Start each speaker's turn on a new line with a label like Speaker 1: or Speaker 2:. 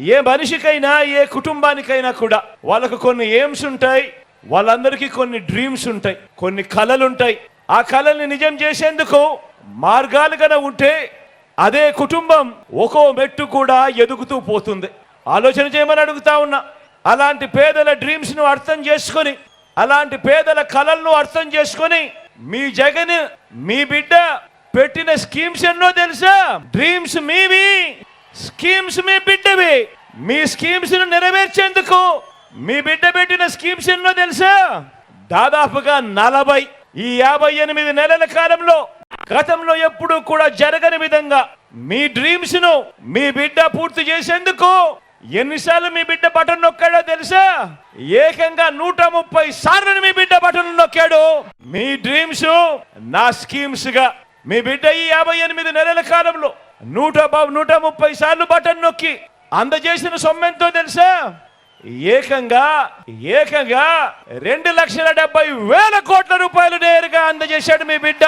Speaker 1: ఏ మనిషికైనా ఏ కుటుంబానికైనా కూడా వాళ్ళకు కొన్ని ఎయిమ్స్ ఉంటాయి వాళ్ళందరికీ కొన్ని డ్రీమ్స్ ఉంటాయి కొన్ని కళలు ఉంటాయి ఆ కళల్ని నిజం చేసేందుకు మార్గాలుగా ఉంటే అదే కుటుంబం ఒక్కో మెట్టు కూడా ఎదుగుతూ పోతుంది. ఆలోచన చేయమని అడుగుతా ఉన్నా. అలాంటి పేదల డ్రీమ్స్ను అర్థం చేసుకొని అలాంటి పేదల కళలను అర్థం చేసుకొని మీ జగన్ మీ బిడ్డ పెట్టిన స్కీమ్స్ ఎన్నో తెలుసా? డ్రీమ్స్ మీవి. స్కీమ్స్ మీ బిడ్డవి. మీ స్కీమ్స్ను నెరవేర్చేందుకు మీ బిడ్డ పెట్టిన స్కీమ్స్ ఎన్నో తెలుసా? దాదాపుగా నలభై. ఈ యాభై ఎనిమిది నెలల కాలంలో గతంలో ఎప్పుడూ కూడా జరగని విధంగా మీ డ్రీమ్స్ను మీ బిడ్డ పూర్తి చేసేందుకు ఎన్నిసార్లు మీ బిడ్డ బటన్ నొక్కాడో తెలుసా? ఏకంగా నూట ముప్పై సార్లు మీ బిడ్డ బటన్ నొక్కాడు. మీ డ్రీమ్స్ నా స్కీమ్స్గా మీ బిడ్డ ఈ యాభై ఎనిమిది నెలల కాలంలో నూట నూట ముప్పై సార్లు బటన్ నొక్కి అందజేసిన సొమ్మెంతో తెలుసా? ఏకంగా ఏకంగా రెండు లక్షల డెబ్బై వేల కోట్ల రూపాయలు నేరుగా అందజేశాడు మీ బిడ్డ.